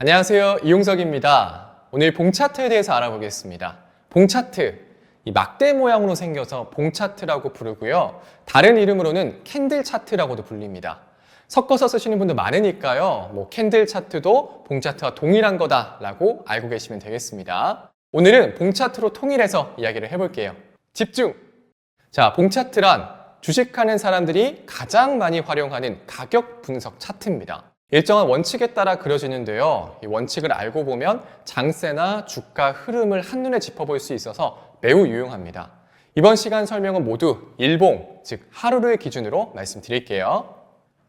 안녕하세요. 이용석입니다. 오늘 봉차트에 대해서 알아보겠습니다. 봉차트, 이 막대 모양으로 생겨서 봉차트라고 부르고요. 다른 이름으로는 캔들 차트라고도 불립니다. 섞어서 쓰시는 분들 많으니까요. 뭐 캔들 차트도 봉차트와 동일한 거다라고 알고 계시면 되겠습니다. 오늘은 봉차트로 통일해서 이야기를 해볼게요. 집중! 자, 봉차트란 주식하는 사람들이 가장 많이 활용하는 가격 분석 차트입니다. 일정한 원칙에 따라 그려지는데요. 이 원칙을 알고 보면 장세나 주가 흐름을 한눈에 짚어볼 수 있어서 매우 유용합니다. 이번 시간 설명은 모두 일봉, 즉 하루를 기준으로 말씀드릴게요.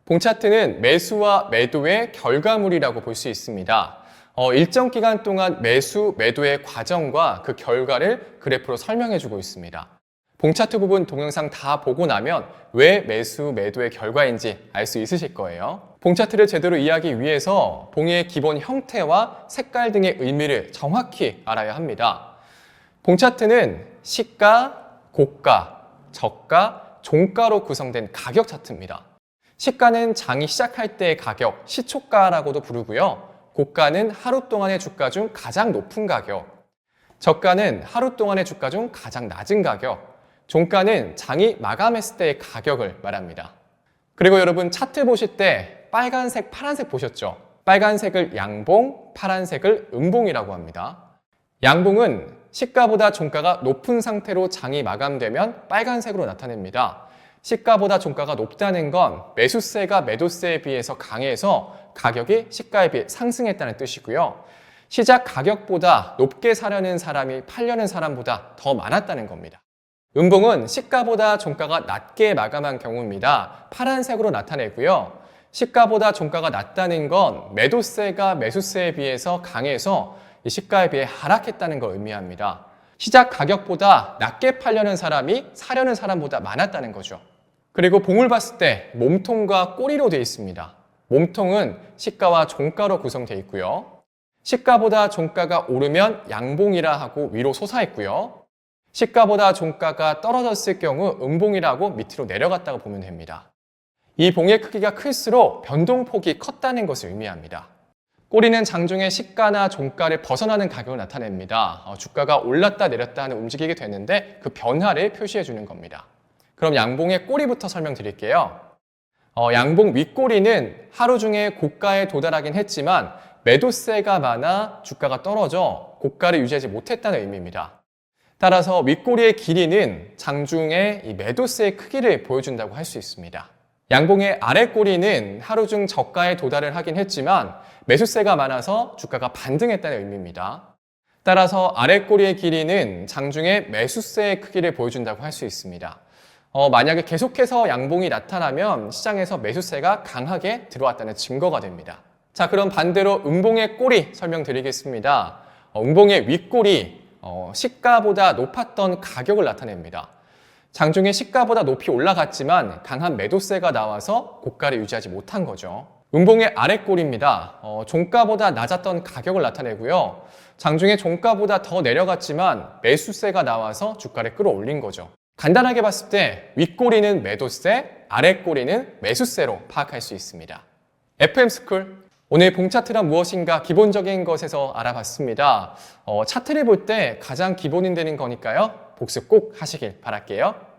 봉차트는 매수와 매도의 결과물이라고 볼 수 있습니다. 어, 일정 기간 동안 매수, 매도의 과정과 그 결과를 그래프로 설명해주고 있습니다. 봉차트 부분 동영상 다 보고 나면 왜 매수, 매도의 결과인지 알 수 있으실 거예요. 봉차트를 제대로 이해하기 위해서 봉의 기본 형태와 색깔 등의 의미를 정확히 알아야 합니다. 봉차트는 시가, 고가, 저가, 종가로 구성된 가격 차트입니다. 시가는 장이 시작할 때의 가격, 시초가라고도 부르고요. 고가는 하루 동안의 주가 중 가장 높은 가격, 저가는 하루 동안의 주가 중 가장 낮은 가격, 종가는 장이 마감했을 때의 가격을 말합니다. 그리고 여러분 차트 보실 때 빨간색, 파란색 보셨죠? 빨간색을 양봉, 파란색을 음봉이라고 합니다. 양봉은 시가보다 종가가 높은 상태로 장이 마감되면 빨간색으로 나타냅니다. 시가보다 종가가 높다는 건 매수세가 매도세에 비해서 강해서 가격이 시가에 비해 상승했다는 뜻이고요. 시작 가격보다 높게 사려는 사람이 팔려는 사람보다 더 많았다는 겁니다. 음봉은 시가보다 종가가 낮게 마감한 경우입니다. 파란색으로 나타내고요. 시가보다 종가가 낮다는 건 매도세가 매수세에 비해서 강해서 이 시가에 비해 하락했다는 걸 의미합니다. 시작 가격보다 낮게 팔려는 사람이 사려는 사람보다 많았다는 거죠. 그리고 봉을 봤을 때 몸통과 꼬리로 되어 있습니다. 몸통은 시가와 종가로 구성되어 있고요. 시가보다 종가가 오르면 양봉이라 하고 위로 솟아있고요. 시가보다 종가가 떨어졌을 경우 음봉이라고 밑으로 내려갔다고 보면 됩니다. 이 봉의 크기가 클수록 변동폭이 컸다는 것을 의미합니다. 꼬리는 장중에 시가나 종가를 벗어나는 가격을 나타냅니다. 어, 주가가 올랐다 내렸다 하는 움직이게 되는데 그 변화를 표시해 주는 겁니다. 그럼 양봉의 꼬리부터 설명드릴게요. 어, 양봉 윗꼬리는 하루 중에 고가에 도달하긴 했지만 매도세가 많아 주가가 떨어져 고가를 유지하지 못했다는 의미입니다. 따라서 윗꼬리의 길이는 장중에 이 매도세의 크기를 보여준다고 할 수 있습니다. 양봉의 아랫꼬리는 하루 중 저가에 도달을 하긴 했지만 매수세가 많아서 주가가 반등했다는 의미입니다. 따라서 아랫꼬리의 길이는 장중에 매수세의 크기를 보여준다고 할 수 있습니다. 어, 만약에 계속해서 양봉이 나타나면 시장에서 매수세가 강하게 들어왔다는 증거가 됩니다. 자, 그럼 반대로 음봉의 꼬리 설명드리겠습니다. 어, 음봉의 윗꼬리, 어, 시가보다 높았던 가격을 나타냅니다. 장중에 시가보다 높이 올라갔지만 강한 매도세가 나와서 고가를 유지하지 못한 거죠. 음봉의 아랫골입니다. 어, 종가보다 낮았던 가격을 나타내고요. 장중에 종가보다 더 내려갔지만 매수세가 나와서 주가를 끌어올린 거죠. 간단하게 봤을 때 윗꼬리는 매도세, 아랫꼬리는 매수세로 파악할 수 있습니다. FM스쿨 오늘 봉차트란 무엇인가 기본적인 것에서 알아봤습니다. 어, 차트를 볼 때 가장 기본인 되는 거니까요. 복습 꼭 하시길 바랄게요.